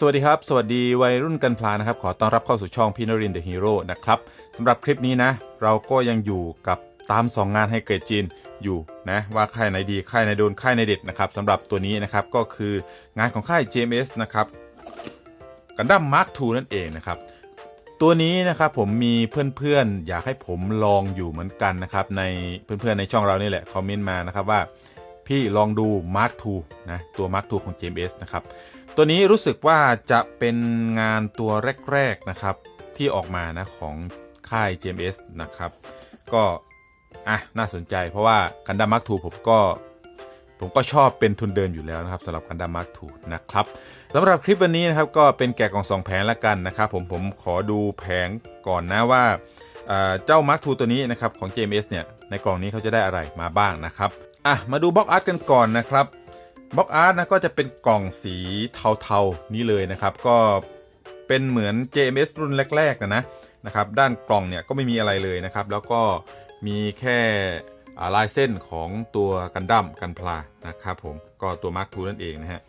สวัสดีครับ สวัสดีวัยรุ่นกันพลานะครับ ขอต้อนรับเข้าสู่ช่องพี่นรินเดอะฮีโร่นะครับสำหรับคลิปนี้นะ เราก็ยังอยู่กับตาม 2 งานให้เกรดจีนอยู่นะว่าค่ายไหนดีค่ายไหนโดนค่ายไหนเด็ดนะครับสำหรับตัวนี้นะครับก็คืองานของค่าย JMS นะครับกันดั้มมาร์ค2นั่นเองนะครับตัวนี้นะครับผมมีเพื่อนๆ อยากให้ผมลองอยู่เหมือนกันนะครับในเพื่อนๆในช่องเรานี่แหละคอมเมนต์มานะครับว่า พี่ลองดู Mark II นะตัว Mark II ของ JMS นะครับ ตัวนี้รู้สึกว่าจะเป็นงานตัวแรกๆนะครับที่ออกมานะของค่าย JMS นะครับ ก็อะน่าสนใจเพราะว่ากันดั้ม Mark II ผมก็ผมก็ชอบเป็นทุนเดินอยู่แล้วนะครับสำหรับกันดั้มมาร์คทูนะครับสำหรับคลิปวันนี้นะครับก็เป็นแกะกล่องสองแผงละกันนะครับผมผมขอดูแผงก่อนนะว่าเจ้ามาร์คทูตัวนี้นะครับของ JMS เนี่ยในกล่องนี้เขาจะได้อะไรมาบ้างนะครับ อะมาดูบล็อกอาร์ตกันก่อนนะครับบล็อกอาร์ตนะก็จะเป็นกล่องสีเทาๆนี้เลยนะครับ ก็เป็นเหมือน JMS รุ่นแรกๆนะนะนะครับ ด้านกล่องเนี่ยก็ไม่มีอะไรเลยนะครับ แล้วก็มีแค่ลายเส้นของตัวกันดั้มกันพลานะครับผมก็ตัวมาร์คทูนั่นเองนะฮะ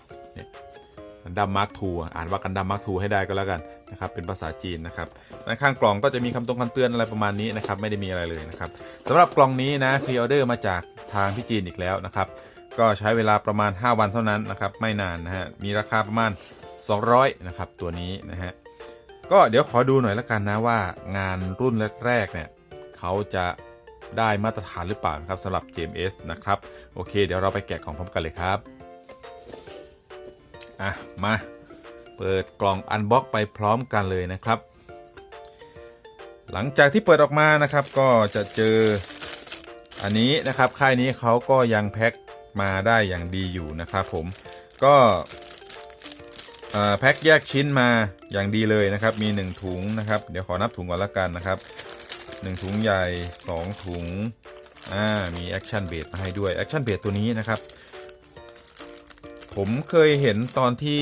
กันดัมมาร์คทูอ่านว่ากันดัมมาร์คทูให้ได้ก็แล้วกันนะครับเป็นภาษาจีนนะครับด้านข้างกล่องก็จะมีคำตรงคำเตือนอะไรประมาณนี้นะครับไม่ได้มีอะไรเลยนะครับสำหรับกล่องนี้นะพรีออเดอร์มาจากทางที่จีนอีกแล้วนะครับก็ใช้เวลาประมาณ 5 วันเท่านั้นนะครับไม่นานนะฮะมีราคาประมาณ 200นะครับตัวนี้นะฮะก็เดี๋ยวขอดูหน่อยละกันนะว่างานรุ่นแรกๆเนี่ยเขาจะได้มาตรฐานหรือเปล่าครับสำหรับ JMS นะครับโอเค เดี๋ยวเราไปแกะของพร้อมกันเลยครับ อะ มา เปิดกล่องอันบ็อกไปพร้อมกันเลยนะครับ หลังจากที่เปิดออกมานะครับ ก็จะเจออันนี้นะครับค่ายนี้เขาก็ยังแพ็คมาได้อย่างดีอยู่นะครับผมก็แพ็คแยกชิ้นมาอย่างดีเลยนะครับ มี 1 ถุงนะครับ เดี๋ยวขอนับถุงก่อนละกันนะครับ 1 ถุงใหญ่ 2 ถุงอ่ามีแอคชั่นเบดมาให้ด้วยแอคชั่นเบดตัวนี้นะครับ ผมเคยเห็นตอนที่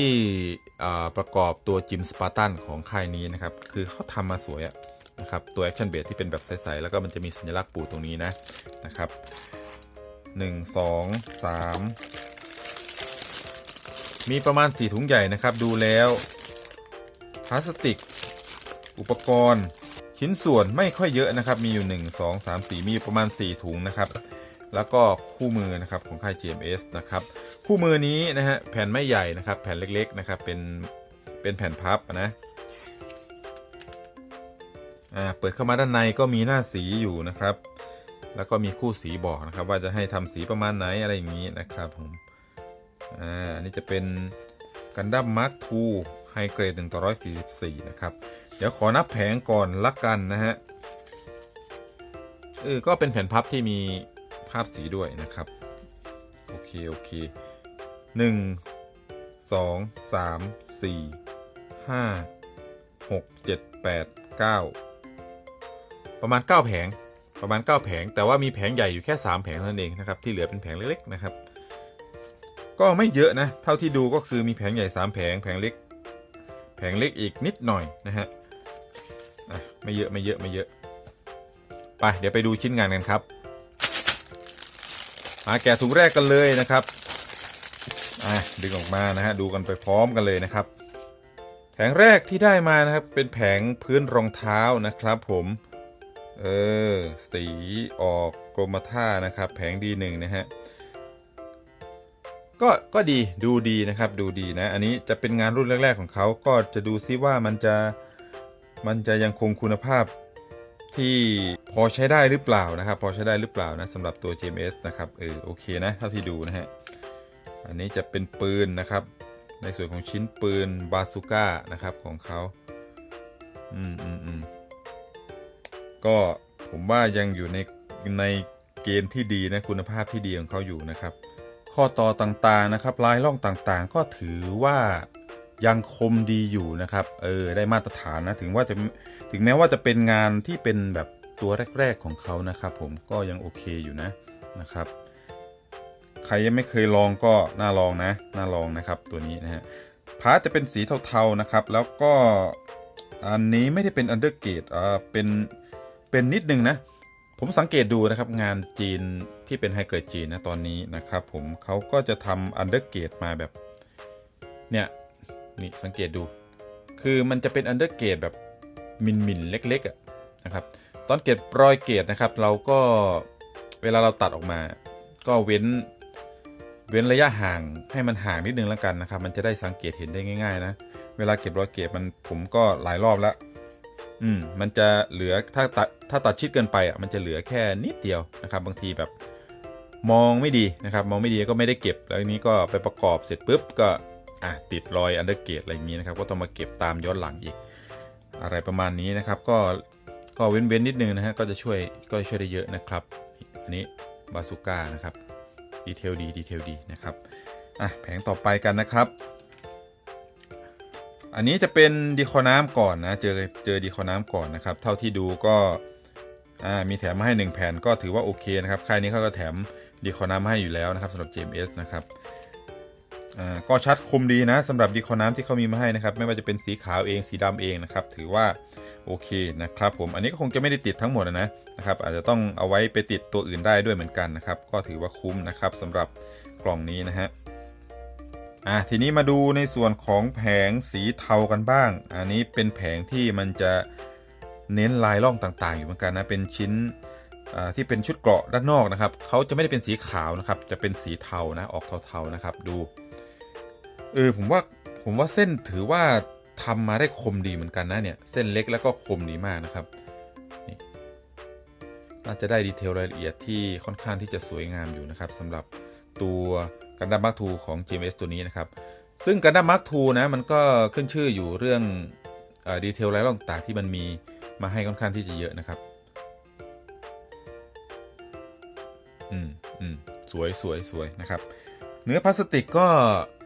ประกอบตัวจิมสปาร์ตันของค่ายนี้นะครับ คือเขาทำมาสวยนะครับ ตัวแอคชั่นเบดที่เป็นแบบใส ๆ แล้วก็มันจะมีสัญลักษณ์ปูตรงนี้นะนะครับหนึ่งสองสามมีประมาณสี่ถุงใหญ่นะครับ ดูแล้วพลาสติก อุปกรณ์ ชิ้นส่วนไม่ค่อยเยอะนะครับ มีอยู่ 1 2 3 4 มีอยู่ประมาณ 4 ถุงนะครับ แล้วก็คู่มือนะครับของค่าย GMS นะครับคู่มือนี้นะฮะแผ่นไม่ใหญ่นะครับแผ่นเล็กๆนะครับเป็นเป็นแผ่นพับนะอ่าเปิดเข้ามาด้านในก็มีหน้าสีอยู่นะครับ แล้วก็มีคู่สีบอกนะครับ ว่าจะให้ทำสีประมาณไหนอะไรอย่างนี้นะครับผมอ่าอันนี้จะเป็นกันดั้มมาร์คทูไฮเกรด1ต่อ144 นะครับ เดี๋ยวขอนับแผงก่อนละกันนะฮะเออก็เป็นแผ่นพับที่มี ภาพสีด้วยนะครับ โอเค โอเคหนึ่งสองสามสี่ห้าหกเจ็ดแปดเก้าประมาณ 9 แผงประมาณ 9 แผง แต่ว่ามีแผงใหญ่อยู่แค่ 3 แผงเท่านั้นเองนะครับ ที่เหลือเป็นแผงเล็กๆนะครับ ก็ไม่เยอะนะ เท่าที่ดูก็คือมีแผงใหญ่ 3 แผง แผงเล็ก แผงเล็กอีกนิดหน่อยนะฮะอะไม่เยอะไม่เยอะไม่เยอะ ไป เดี๋ยวไปดูชิ้นงานกันครับ มาแกะถุงแรกกันเลยนะครับอะดึงออกมานะฮะดูกันไปพร้อมกันเลยนะครับ แผงแรกที่ได้มานะครับเป็นแผงพื้นรองเท้านะครับผม เออสีออกกรมท่านะครับ แผงดีหนึ่งนะฮะก็ก็ดีดูดีนะครับดูดีนะ อันนี้จะเป็นงานรุ่นแรก ๆ ของเขาก็จะดูซิว่ามันจะมันจะยังคงคุณภาพ ที่พอใช้ได้หรือเปล่านะครับ พอใช้ได้หรือเปล่านะสำหรับตัว JMS นะครับเออโอเคนะเท่าที่ดูนะฮะอันนี้จะเป็นปืนนะครับ ในส่วนของชิ้นปืนบาซูก้านะครับของเขาอืมอืมอืมก็ผมว่ายังอยู่ในในเกณฑ์ที่ดีนะคุณภาพที่ดีของเขาอยู่นะครับ ข้อต่อต่างๆนะครับลายล่องต่างๆ ก็ถือว่า ยังคมดีอยู่นะครับ เออ ได้มาตรฐานนะ ถึงว่าจะ ถึงแม้ว่าจะเป็นงานที่เป็นแบบตัวแรก ๆของเขานะครับ ผม ก็ยังโอเคอยู่นะ นะครับ ใครยังไม่เคยลองก็น่าลองนะ น่าลองนะครับ ตัวนี้นะฮะ พาร์ทจะเป็นสีเทาๆนะครับ แล้วก็อันนี้ไม่ได้เป็นอันเดอร์เกตอ่าเป็น เป็นนิดนึงนะ ผมสังเกตดูนะครับ งานจีนที่เป็นไฮเกรดจีนนะตอนนี้นะครับ ผมเขาก็จะทำอันเดอร์เกตมาแบบ เนี่ย นี่สังเกตดู คือมันจะเป็นอันเดอร์เกรดแบบมินมินเล็กๆอะนะครับ ตอนเก็บรอยเกรดนะครับ เราก็เวลาเราตัดออกมา ก็เว้นเว้นระยะห่างให้มันห่างนิดนึงแล้วกันนะครับ มันจะได้สังเกตเห็นได้ง่าย ๆ นะ เวลาเก็บรอยเกรดมันผมก็หลายรอบแล้ว อืม มันจะเหลือถ้าตัดถ้าตัดชิดเกินไปอะมันจะเหลือแค่นิดเดียวนะครับ บางทีแบบมองไม่ดีนะครับ มองไม่ดีก็ไม่ได้เก็บแล้วนี้ก็ไปประกอบเสร็จปุ๊บก็ อะติดรอยอันเดอร์เกรดอะไรอย่างนี้นะครับ ก็ต้องมาเก็บตามย้อนหลังอีก อะไรประมาณนี้นะครับ ก็ก็เว้นเว้นนิดนึงนะฮะก็จะช่วยก็ช่วยได้เยอะนะครับ อันนี้บาซูก้านะครับดีเทลดีดีเทลดีนะครับอะแผงต่อไปกันนะครับ อันนี้จะเป็นดีคอน้ำก่อนนะเจอเจอดีคอน้ำก่อนนะครับ เท่าที่ดูก็อ่ามีแถมมาให้ 1 แผ่นก็ถือว่าโอเคนะครับค่ายนี้เขาก็แถมดีคอน้ำมาให้อยู่แล้วนะครับสำหรับ JMS นะครับ ก็ชัดคมดีนะสำหรับดีคอน้ำที่เขามีมาให้นะครับ ไม่ว่าจะเป็นสีขาวเองสีดำเองนะครับ ถือว่าโอเคนะครับ ผมอันนี้ก็คงจะไม่ได้ติดทั้งหมดนะนะครับ อาจจะต้องเอาไว้ไปติดตัวอื่นได้ด้วยเหมือนกันนะครับ ก็ถือว่าคุ้มนะครับสำหรับกล่องนี้นะฮะอะทีนี้มาดูในส่วนของแผงสีเทากันบ้าง อันนี้เป็นแผงที่มันจะเน้นลายล่องต่าง ๆ อยู่เหมือนกันนะเป็นชิ้นอ่าที่เป็นชุดเกราะด้านนอกนะครับเขาจะไม่ได้เป็นสีขาวนะครับ จะเป็นสีเทานะออกเทาๆนะครับ ดู เออผมว่าผมว่าเส้นถือว่าทำมาได้คมดีเหมือนกันนะเนี่ยเส้นเล็กแล้วก็คมดีมากนะครับนี่น่าจะได้ดีเทลรายละเอียดที่ค่อนข้างที่จะสวยงามอยู่นะครับสำหรับตัวกันดั้มมาร์คทูของ GMS ตัวนี้นะครับ ซึ่งกันดั้มมาร์คทูนะมันก็ขึ้นชื่ออยู่เรื่องดีเทลรายละเอียดต่างๆที่มันมีมาให้ค่อนข้างที่จะเยอะนะครับอืมอืมสวยสวยสวยนะครับ เนื้อพลาสติกก็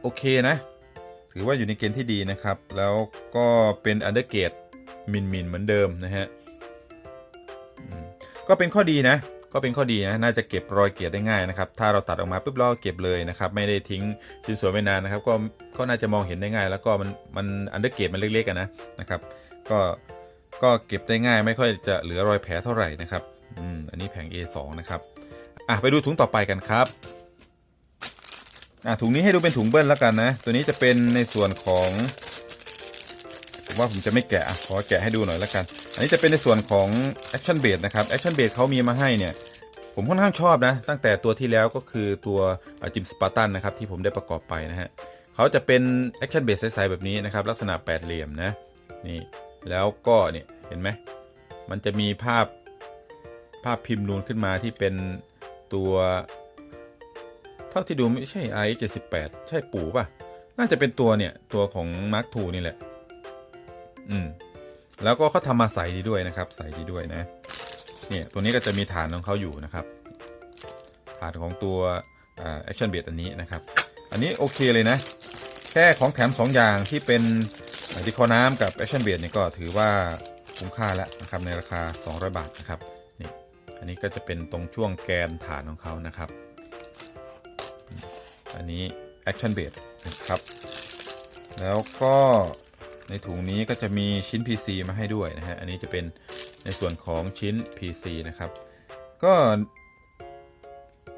โอเคนะ ถือว่าอยู่ในเกณฑ์ที่ดีนะครับ แล้วก็เป็นอันเดอร์เกตมินมินเหมือนเดิมนะฮะก็เป็นข้อดีนะ ก็เป็นข้อดีนะ น่าจะเก็บรอยเกียรดได้ง่ายนะครับ ถ้าเราตัดออกมาปุ๊บเราก็เก็บเลยนะครับ ไม่ได้ทิ้งชิ้นส่วนไว้นานนะครับ ก็ก็น่าจะมองเห็นได้ง่าย แล้วก็มันมันอันเดอร์เกตมันเล็กๆกันนะนะครับ ก็ก็เก็บได้ง่าย ไม่ค่อยจะเหลือรอยแผลเท่าไหร่นะครับ อืม อันนี้แผง A2 นะครับ อะไปดูถุงต่อไปกันครับ อะถุงนี้ให้ดูเป็นถุงเบิ้ลแล้วกันนะ ตัวนี้จะเป็นในส่วนของผมว่าผมจะไม่แกะขอแกะให้ดูหน่อยแล้วกัน อันนี้จะเป็นในส่วนของ Action b a s e นะครับ Action b a s e เขามีมาให้เนี่ย ผมค่อนข้างชอบนะ ตั้งแต่ตัวที่แล้วก็คือตัวจิมสปาร์ตันนะครับที่ผมได้ประกอบไปนะฮะเขาจะเป็น Action b a s e ใสๆแบบนี้นะครับ ลักษณะแปดเหลี่ยมนะนี่แล้วก็เนี่ยเห็นไหมมันจะมีภาพภาพพิมพ์นูนขึ้นมาที่เป็นตัว เท่าที่ดูไม่ใช่ i 78ใช่ปู่ป่ะ น่าจะเป็นตัวเนี่ย ตัวของ Mark II นี่แหละ อืม แล้วก็เขาทำมาใส่ดีด้วยนะครับ ใส่ดีด้วยนะ เนี่ยตัวนี้ก็จะมีฐานของเขาอยู่นะครับ ฐานของตัวแอ่า Action b a s อันนี้นะครับ อันนี้โอเคเลยนะ แค่ของแถม 2 อย่างที่เป็นดิคอน้ำกับ Action b a s เนี่ยก็ถือว่าคุ้มค่าแล้วนะครับในราคา 200 บาทนะครับนี่อันนี้ก็จะเป็นตรงช่วงแกนฐานของเขานะครับ อันนี้ Action b a s นะครับ แล้วก็ในถุงนี้ก็จะมีชิ้น PC มาให้ด้วยนะฮะ อันนี้จะเป็นในส่วนของชิ้น PC นะครับ ก็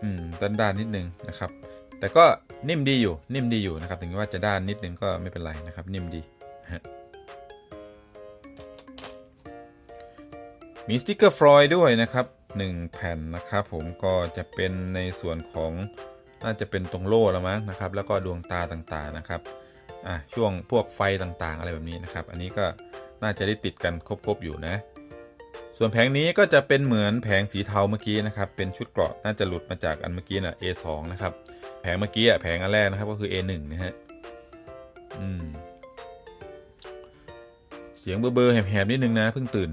อืมด้านด้านนิดนึงนะครับ แต่ก็นิ่มดีอยู่ นิ่มดีอยู่นะครับ ถึงว่าจะด้านนิดนึงก็ไม่เป็นไรนะครับ นิ่มดีฮะมีสติกเกอร์ฟลอยด์ด้วยนะครับ 1 แผ่นนะครับผมก็จะเป็นในส่วนของ น่าจะเป็นตรงโล่แล้วมั้งนะครับ แล้วก็ดวงตาต่างๆนะครับอะช่วงพวกไฟต่างๆ อะไรแบบนี้นะครับ อันนี้ก็น่าจะได้ติดกันครบๆอยู่นะ ส่วนแผงนี้ก็จะเป็นเหมือนแผงสีเทาเมื่อกี้นะครับ เป็นชุดเกราะน่าจะหลุดมาจากอันเมื่อกี้น่ะ A2 นะครับ แผงเมื่อกี้อะแผงอันแรกนะครับก็คือ A1 นะฮะอืมเสียงเบอร์เบอร์แหบๆนิดนึงนะเพิ่งตื่น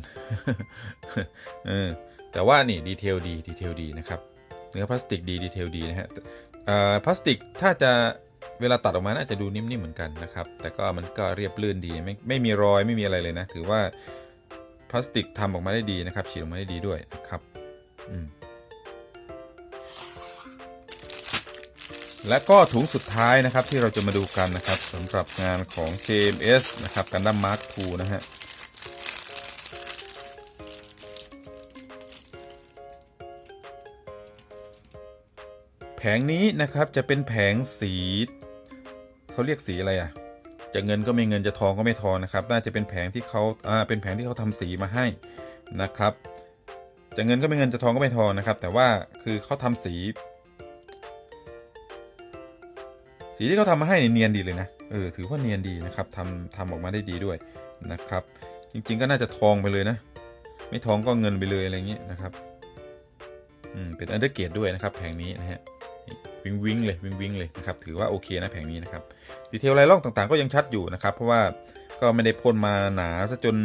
เออแต่ว่านี่ดีเทลดีดีเทลดีนะครับเนื้อพลาสติกดีดีเทลดีนะฮะ พลาสติกถ้าจะเวลาตัดออกมาน่าจะดูนิ่มๆเหมือนกันนะครับ แต่ก็มันก็เรียบลื่นดีไม่ไม่มีรอยไม่มีอะไรเลยนะ ถือว่าพลาสติกทำออกมาได้ดีนะครับฉีดออกมาได้ดีด้วยนะครับอืมและก็ถุงสุดท้ายนะครับที่เราจะมาดูกันนะครับสำหรับงานของ JMS นะครับกันดั้มมาร์ค2นะฮะ แผงนี้นะครับจะเป็นแผงสีเขาเรียกสีอะไรอะ จะเงินก็ไม่เงินจะทองก็ไม่ทองนะครับ น่าจะเป็นแผงที่เขาอ่าเป็นแผงที่เขาทำสีมาให้นะครับ จะเงินก็ไม่เงินจะทองก็ไม่ทองนะครับ แต่ว่าคือเขาทำสี สีที่เขาทำมาให้เนียนดีเลยนะเออถือว่าเนียนดีนะครับทำทำออกมาได้ดีด้วยนะครับ จริง ๆ ก็น่าจะทองไปเลยนะ ไม่ทองก็เงินไปเลยอะไรเงี้ยนะครับอืมเป็นอันเดอร์เกตด้วยนะครับแผงนี้นะฮะ วิงวิงเลยวิงวิงเลยนะครับถือว่าโอเคนะแผงนี้นะครับดีเทลลายล่องต่างๆ ก็ยังชัดอยู่นะครับ เพราะว่าก็ไม่ได้พ่นมาหนาซะจน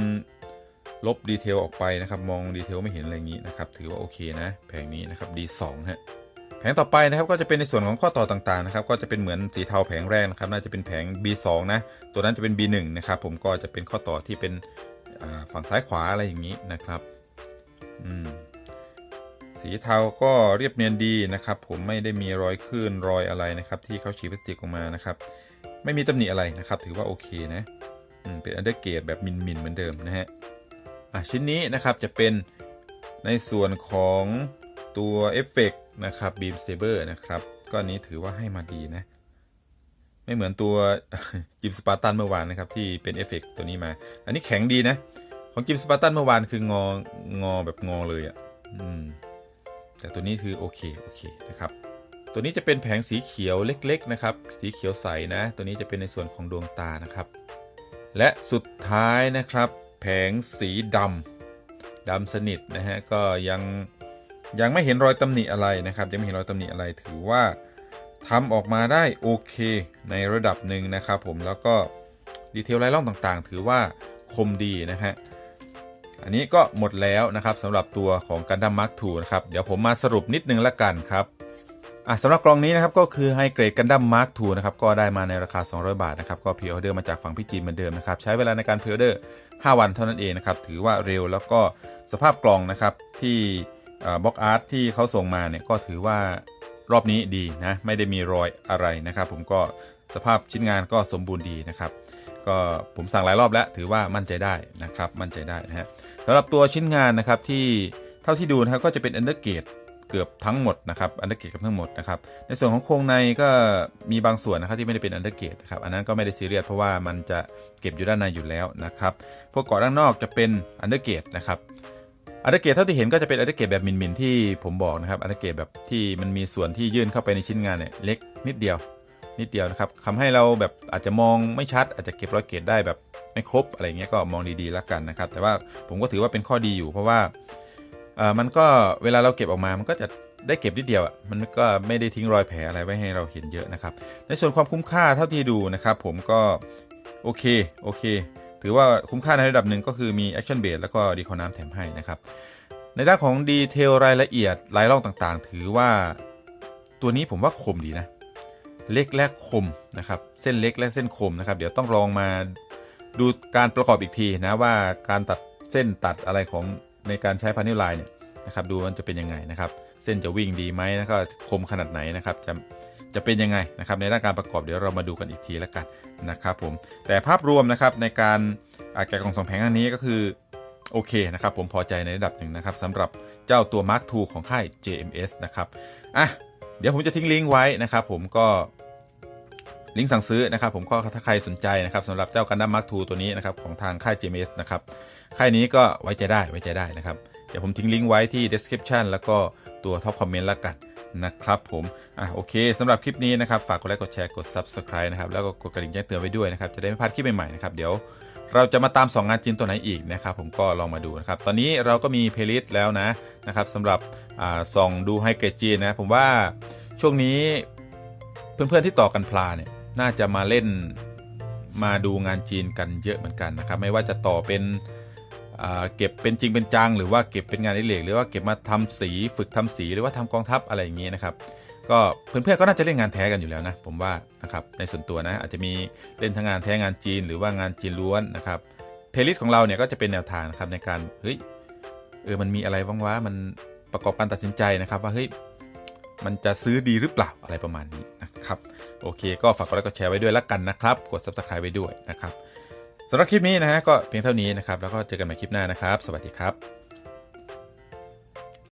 ลบดีเทลออกไปนะครับ มองดีเทลไม่เห็นอะไรอย่างนี้นะครับ ถือว่าโอเคนะแผงนี้นะครับ D2 ฮะแผงต่อไปนะครับก็จะเป็นในส่วนของข้อต่อต่างๆนะครับ ก็จะเป็นเหมือนสีเทาแผงแรกนะครับ น่าจะเป็นแผง B2 นะตัวนั้นจะเป็น B1 นะครับผมก็จะเป็นข้อต่อที่เป็นฝั่งซ้ายขวาอะไรอย่างนี้นะครับ อืม สีเทาก็เรียบเนียนดีนะครับ ผมไม่ได้มีรอยคลื่นรอยอะไรนะครับ ที่เขาฉีดพลาสติกออกมานะครับ ไม่มีตำหนิอะไรนะครับ ถือว่าโอเคนะเป็นอันเดอร์เกตแบบมินๆเหมือนเดิมนะฮะชิ้นนี้นะครับจะเป็นในส่วนของตัวเอฟเฟกนะครับบีมเซเบอร์นะครับก็อันนี้ถือว่าให้มาดีนะ ไม่เหมือนตัวจิมสปาร์ตันเมื่อวานนะครับ ที่เป็นเอฟเฟกต์ตัวนี้มา อันนี้แข็งดีนะ ของจิมสปาร์ตันเมื่อวานคืององอแบบงอเลยอะ่ะ อืม แต่ตัวนี้คือโอเคโอเคนะครับ ตัวนี้จะเป็นแผงสีเขียวเล็กๆนะครับ สีเขียวใสนะ ตัวนี้จะเป็นในส่วนของดวงตานะครับ และสุดท้ายนะครับ แผงสีดำดำสนิทนะฮะก็ยังยังไม่เห็นรอยตำหนิอะไรนะครับยังไม่เห็นรอยตำหนิอะไรถือว่าทำออกมาได้โอเคในระดับหนึ่งนะครับ ผมแล้วก็ดีเทลลายล่องต่างๆ ถือว่าคมดีนะฮะ อันนี้ก็หมดแล้วนะครับสำหรับตัวของกันดั้มมาร์ค2นะครับเดี๋ยวผมมาสรุปนิดนึงละกันครับอะสำหรับกล่องนี้นะครับก็คือไฮเกรดกันดั้มมาร์ค2นะครับก็ได้มาในราคา 200 บาทนะครับก็พรีออเดอร์มาจากฝั่งพี่จีนเหมือนเดิมนะครับใช้เวลาในการพรีออเดอร์ 5 วันเท่านั้นเองนะครับถือว่าเร็วแล้วก็สภาพกล่องนะครับที่บล็อกอาร์ตที่เขาส่งมาเนี่ยก็ถือว่ารอบนี้ดีนะไม่ได้มีรอยอะไรนะครับผมก็สภาพชิ้นงานก็สมบูรณ์ดีนะครับ ก็ผมสั่งหลายรอบแล้ว ถือว่ามั่นใจได้นะครับ มั่นใจได้นะฮะสำหรับตัวชิ้นงานนะครับที่เท่าที่ดูนะครับก็จะเป็นอันเดอร์เกตเกือบทั้งหมดนะครับอันเดอร์เกตกับทั้งหมดนะครับในส่วนของโครงในก็มีบางส่วนนะครับที่ไม่ได้เป็นอันเดอร์เกตนะครับอันนั้นก็ไม่ได้ซีเรียสเพราะว่ามันจะเก็บอยู่ด้านในอยู่แล้วนะครับพวกเกาะด้านนอกจะเป็นอันเดอร์เกตนะครับอันเดอร์เกตเท่าที่เห็นก็จะเป็นอันเดอร์เกตแบบมินๆที่ผมบอกนะครับอันเดอร์เกตแบบที่มันมีส่วนที่ยื่นเข้าไปในชิ้นงานเนี่ยเล็กนิดเดียว นิดเดียวนะครับทำให้เราแบบอาจจะมองไม่ชัด อาจจะเก็บรอยเกตได้แบบไม่ครบอะไรเงี้ยก็มองดีๆแล้วกันนะครับ แต่ว่าผมก็ถือว่าเป็นข้อดีอยู่ เพราะว่าเออมันก็เวลาเราเก็บออกมามันก็จะได้เก็บนิดเดียวอะมันก็ไม่ได้ทิ้งรอยแผลอะไรไว้ให้เราเห็นเยอะนะครับ ในส่วนความคุ้มค่าเท่าที่ดูนะครับผมก็โอเคโอเค ถือว่าคุ้มค่าในระดับหนึ่งก็คือมีแอคชั่นเบสแล้วก็ดีคอน้ำแถมให้นะครับในด้านของดีเทลรายละเอียดลายล่องต่างๆ ถือว่าตัวนี้ผมว่าคมดีนะ เล็กและคมนะครับ เส้นเล็กและเส้นคมนะครับ เดี๋ยวต้องลองมาดูการประกอบอีกทีนะว่าการตัดเส้นตัดอะไรของในการใช้พานิลไลน์เนี่ยนะครับ ดูมันจะเป็นยังไงนะครับ เส้นจะวิ่งดีไหมแล้วก็คมขนาดไหนนะครับจะจะเป็นยังไงนะครับในด้านการประกอบเดี๋ยวเรามาดูกันอีกทีแล้วกันนะครับผมแต่ภาพรวมนะครับในการอาแกะกล่องสองแผงอันนี้ก็คือโอเคนะครับผมพอใจในระดับหนึ่งนะครับสำหรับเจ้าตัว Mark II ของค่าย JMS นะครับอะ เดี๋ยวผมจะทิ้งลิงก์ไว้นะครับ ผมก็ลิงก์สั่งซื้อนะครับ ผมก็ถ้าใครสนใจนะครับสำหรับเจ้ากันดั้ม Mark II ตัวนี้นะครับของทางค่าย JMS นะครับค่ายนี้ก็ไว้ใจได้ไว้ใจได้นะครับ เดี๋ยวผมทิ้งลิงก์ไว้ที่ description แล้วก็ตัวท็อปคอมเมนต์ล้วกันนะครับผม อะโอเคสำหรับคลิปนี้นะครับ ฝากกดไลค์กดแชร์กด subscribe นะครับ แล้วก็กดกระดิ่งแจ้งเตือนไว้ด้วยนะครับ จะได้ไม่พลาดคลิปใหม่ๆนะครับ เดี๋ยว เราจะมาตาม 2 งานจีนตัวไหนอีกนะครับผมก็ลองมาดูนะครับ ตอนนี้เราก็มีเพลย์ลิสต์แล้วนะนะครับสำหรับอส่องดูไฮเกรดจีนนะ ผมว่าช่วงนี้เพื่อนๆที่ต่อกันพลาเนี่ยน่าจะมาเล่นมาดูงานจีนกันเยอะเหมือนกันนะครับ ไม่ว่าจะต่อเป็นเก็บเป็นจริงเป็นจัง หรือว่าเก็บเป็นงานอิเรกหรือว่าเก็บมาทำสีฝึกทำสีหรือว่าทำกองทัพอะไรอย่างนี้นะครับ ก็เพื่อนๆก็น่าจะเล่นงานแท้กันอยู่แล้วนะผมว่านะครับในส่วนตัวนะอาจจะมีเล่นทั้งงานแท้งานจีนหรือว่างานจีนล้วนนะครับเพลย์ลิสของเราเนี่ยก็จะเป็นแนวทางนะครับในการเฮ้ยเออมันมีอะไรบ้างวะมันประกอบการตัดสินใจนะครับว่าเฮ้ยมันจะซื้อดีหรือเปล่าอะไรประมาณนี้นะครับโอเค ก็ฝากกดไลค์กดแชร์ไว้ด้วยแล้วกันนะครับกด subscribe ไว้ด้วยนะครับสำหรับคลิปนี้นะฮะก็เพียงเท่านี้นะครับแล้วก็เจอกันใหม่คลิปหน้านะครับ สวัสดีครับ